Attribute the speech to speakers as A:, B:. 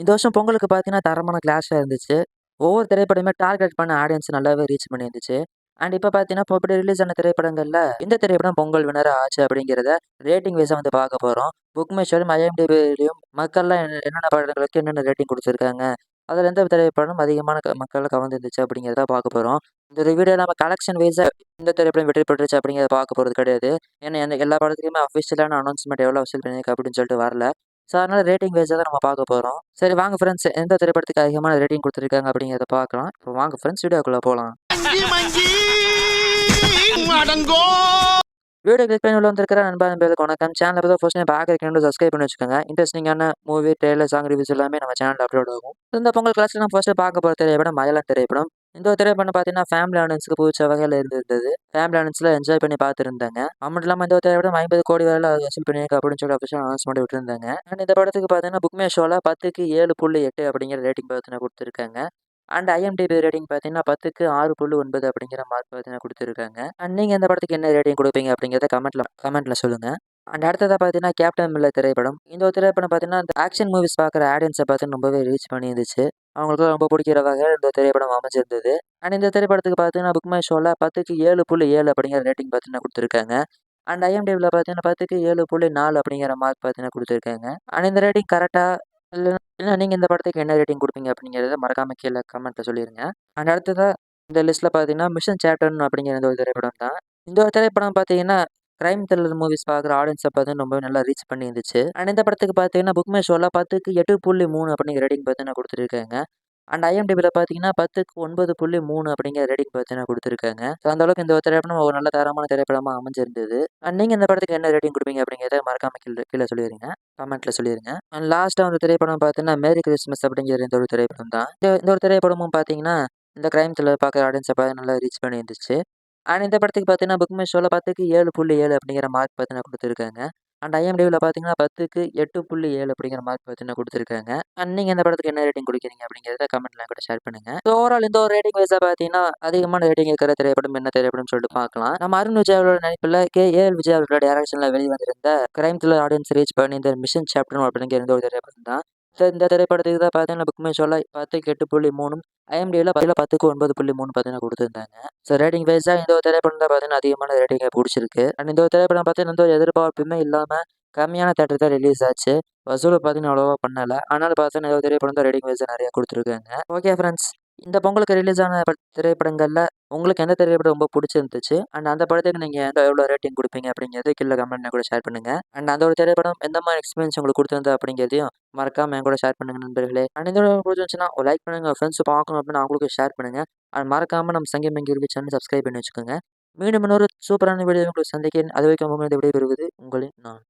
A: இந்த வருஷம் பொங்கலுக்கு பார்த்தீங்கன்னா, தரமான கிளாஷாக இருந்துச்சு. ஒவ்வொரு திரைப்படமுமே டார்கெட் பண்ண ஆடியன்ஸ் நல்லாவே ரீச் பண்ணியிருந்துச்சு. அண்ட் இப்போ பார்த்தீங்கன்னா, இப்போ இப்படி ரிலீஸ் ஆன திரைப்படங்கள்ல இந்த திரைப்படம் பொங்கல் வின்னரா ஆச்சு அப்படிங்கிறத ரேட்டிங் வைஸாக வந்து பார்க்க போகிறோம் புக் மை ஐஎம்டிபிலையும் மக்கள்லாம் என்ன என்னென்ன படங்களுக்கு என்னென்ன ரேட்டிங் கொடுத்துருக்காங்க அதில் எந்த திரைப்படம் அதிகமான க கவர்ந்துருந்துச்சு அப்படிங்கிறத பார்க்க போகிறோம் இந்த வீடியோ நம்ம கலெக்ஷன் வைஸாக இந்த திரைப்படம் வெற்றி பெற்றுச்சு அப்படிங்கிறத பார்க்க போகிறது கிடையாது. ஏன்னா எந்த எல்லா படத்துலையுமே அஃபிஷியலான அனௌன்ஸ்மெண்ட் எவ்வளோ வசூல் பண்ணியிருக்கு அப்படின்னு சொல்லிட்டு வரல. ஸோ அதனால் ரேட்டிங் வைஸாக தான் நம்ம பார்க்க போகிறோம் சரி வாங்க ஃப்ரெண்ட்ஸ் எந்த திரைப்படத்துக்கு அதிகமான ரேட்டிங் கொடுத்துருக்காங்க அப்படிங்கிறத பார்க்கலாம். இப்போ வாங்க ஃப்ரெண்ட்ஸ் வீடியோக்குள்ளே
B: போகலாம்
A: வீடியோ கிளிக் பண்ணி உள்ள வந்திருக்கிற நண்பா நம்பருக்கு வணக்கம். சேனல இப்ப தான் ஃபர்ஸ்ட் டைம் பார்க்குறீங்க சப்ஸ்கிரைப் பண்ணி வச்சுக்கோங்க. இன்ட்ரெஸ்டிங்கான மூவி, ட்ரெயிலர் சாங் ரிவ்யூஸ் எல்லாமே நம்ம சேனலில் அப்லோட் ஆகும். இந்த பொங்கல் கிளாஸில் நம்ம ஃபர்ஸ்ட் பார்க்க போகிற திரைப்படம் மலையாளம் திரைப்படம். இந்த திரைப்படம் பார்த்தீங்கன்னா, ஃபேமிலி ஆடியன்ஸ்க்கு பூச்ச வகையில் இருந்திருந்தது. ஃபேமிலி ஆடியன்ஸ்ல என்ஜாய் பண்ணி பார்த்துருந்தாங்க. அது மட்டும் இந்த ஒரு திரைப்படம் 50 கோடி வரையில் வசூல் பண்ணியிருக்கு அப்படின்னு சொல்லி அஃபிஷியல் அனௌன்ஸ்மெண்ட் விட்டுருந்தாங்க. அண்ட் இந்த படத்துக்கு பார்த்தீங்கன்னா, புக்மே ஷோவில் பத்துக்கு ஏழு புள்ளி எட்டு அப்படிங்கிற ரேட்டிங் பார்த்தீங்கன்னா கொடுத்துருக்காங்க அண்ட் ஐஎம்டிபி ரேட்டிங் பார்த்தீங்கன்னா, 10க்கு 6.9 அப்படிங்கிற மார்க் பார்த்தீங்கன்னா கொடுத்துருக்காங்க அண்ட் நீங்கள் இந்த படத்துக்கு என்ன ரேட்டிங் கொடுப்பீங்க அப்படிங்கிறத கமெண்ட்ல கமெண்ட்டில் சொல்லுங்கள் அண்ட் அடுத்ததாக பார்த்தீங்கன்னா, கேப்டன் மில்ல திரைப்படம். இந்த ஒரு திரைப்படம் பார்த்தீங்கன்னா, அந்த ஆக்ஷன் மூவிஸ் பார்க்குற ஆடியன்ஸை பார்த்தீங்கன்னா ரொம்பவே ரீச் பண்ணியிருந்துச்சு. அவங்களுக்குலாம் ரொம்ப பிடிக்கிற வகையில் இந்த திரைப்படம் அமைஞ்சிருந்தது. அண்ட் இந்த திரைப்படத்துக்கு பார்த்தீங்கன்னா, புக் மை ஷோல 10க்கு 7.7 அப்படிங்கிற ரேட்டிங் பார்த்தீங்கன்னா கொடுத்துருக்காங்க அண்ட் ஐஎம்டிவில் பார்த்தீங்கன்னா, 10க்கு 7.4 அப்படிங்கிற மார்க் பார்த்தீங்கன்னா கொடுத்துருக்காங்க அண்ட் இந்த ரேட்டிங் கரெக்டாக இல்லைன்னா நீங்கள் இந்த படத்துக்கு என்ன ரேட்டிங் கொடுப்பீங்க அப்படிங்கிறத மறக்காமல் கீழே கமெண்ட்டில் சொல்லிடுங்க அண்ட் அடுத்ததாக இந்த லிஸ்ட்டில் பார்த்தீங்கன்னா, மிஷன் சேட்டர்ன் அப்படிங்கிற இந்த ஒரு திரைப்படம் தான். இந்த ஒரு திரைப்படம் பார்த்தீங்கன்னா, கிரைம் த்ரில்லர் மூவிஸ் பார்க்குற ஆடியன்ஸை பார்த்தீங்கன்னா, ரொம்ப நல்லா ரீச் பண்ணியிருந்துச்சு. அண்ட் இந்த படத்துக்கு பார்த்தீங்கன்னா, புக் மை ஷோல 10க்கு 8.3 அப்படிங்கிற ரேட்டிங் பார்த்தீங்கன்னா கொடுத்துருக்காங்க அண்ட் ஐஎம்டிபியில் பார்த்தீங்கன்னா, 10க்கு 9.3 அப்படிங்கிற ரேட்டிங் பார்த்தீங்கன்னா கொடுத்துருக்காங்க ஸோ அந்த அளவுக்கு இந்த ஒரு திரைப்படம் ஒரு நல்ல தரமான திரைப்படமாக அமைஞ்சிருந்தது. அண்ட் நீங்கள் இந்த படத்துக்கு என்ன ரேட்டிங் கொடுப்பீங்க அப்படிங்கிறத மறக்காம கீழே கீழ சொல்லிருங்க. கமெண்ட்ல சொல்லிருங்க. அண்ட் லாஸ்ட்டாக அந்த திரைப்படம் பார்த்தீங்கன்னா, மேரி கிறிஸ்மஸ் அப்படிங்கிற இந்த ஒரு திரைப்படம் தான். இந்த ஒரு திரைப்படமும் பார்த்தீங்கன்னா, இந்த கிரைம் த்ரில்லர் பார்க்குற ஆடியன்ஸை பார்த்து நல்லா ரீச் பண்ணியிருந்துச்சு. அண்ட் இந்த படத்துக்கு பார்த்தீங்கன்னா, புக் மை ஷோல 10க்கு 7.7 அப்படிங்கிற மார்க் பார்த்தீங்கன்னா கொடுத்துருக்காங்க அண்ட் ஐஎம்டிவில் பார்த்தீங்கன்னா, 10க்கு 8.7 அப்படிங்கிற மார்க் பார்த்தீங்கன்னா கொடுத்துருக்காங்க அண்ட் நீங்கள் இந்த படத்துக்கு என்ன ரேட்டிங் குடுக்கிறீங்க அப்படிங்கிறத கமெண்ட்லாம் கூட ஷேர் பண்ணுங்க. ஸோ ஓவரால் இந்த ஒரு ரேட்டிங் வைஸாக பார்த்தீங்கன்னா, அதிகமான ரேட்டிங் இருக்கிற திரைப்படம் என்ன திரைப்படம் சொல்லிட்டு பார்க்கலாம். நம்ம அருண் விஜய் அவரோட நடிப்புல கே ஏ.எல். விஜய் அவர்களோட டேரக்ஷனில் வெளிவந்திருந்த கிரைம் த்ரில்லர் ஆடியன்ஸ் ரீச் பண்ணி இந்த மிஷன் சாப்டர் அப்படிங்கிற ஒரு திரைப்படம் தான். சார் இந்த திரைப்படத்துக்கு தான் பார்த்தீங்கன்னா, புக் மை ஐஎம்டியில் 10க்கு 8.3ம் ஐஎம்டிபில 10க்கு 9.3 பார்த்தீங்கன்னா கொடுத்துருந்தாங்க. ஸோ ரேட்டிங் வைஸாக இந்த ஒரு திரைப்படம் தான் பார்த்தீங்கன்னா, அதிகமான ரேட்டிங்கை பிடிச்சிருக்கு. அண்ட் இந்த ஒரு திரைப்படம் பார்த்தீங்கன்னா, எந்த ஒரு எதிர்பார்ப்புமே இல்லாமல் கம்மியான தியேட்டர் தான் ரிலீஸ் ஆச்சு. வசூல் பார்த்தீங்கன்னா அவ்வளோவா பண்ணலை. ஆனாலும் பார்த்தீங்கன்னா, இந்த ஒரு திரைப்படம் தான் ரேட்டிங் வைஸாக நிறையா கொடுத்துருக்காங்க. ஓகே ஃப்ரெண்ட்ஸ் இந்த பொங்கலுக்கு ரிலீஸ் ஆன திரைப்படங்களில் உங்களுக்கு எந்த திரைப்படம் ரொம்ப பிடிச்சிருந்துச்சு அண்ட் அந்த படத்துக்கு நீங்கள் எந்த எவ்வளோ ரேட்டிங் கொடுப்பீங்க அப்படிங்கிறது கீழே கமெண்ட்னா கூட ஷேர் பண்ணுங்க. அண்ட் அந்த ஒரு திரைப்படம் எந்த மாதிரி எக்ஸ்பீரியன்ஸ் உங்களுக்கு குடுத்திருந்தது அப்படிங்கிறதையும் மறக்காம என்கூட ஷேர் பண்ணுங்க நண்பர்களே. அண்ட் இந்த பிடிச்சிருந்துச்சுன்னா ஒரு லைக் பண்ணுங்கள் ஃப்ரெண்ட்ஸ் பார்க்கணும் அப்படின்னு அவங்களுக்கு ஷேர் பண்ணுங்கள் அண்ட் மறக்காம நம்ம Sangi Mangi review channel subscribe பண்ணி வச்சுக்கோங்க. மீண்டும் இன்னொரு சூப்பரான வீடியோ உங்களுக்கு சந்திக்கிறேன். அதுவரைக்கும் உங்களிடம் விடைபெறுவது உங்களின் நான்.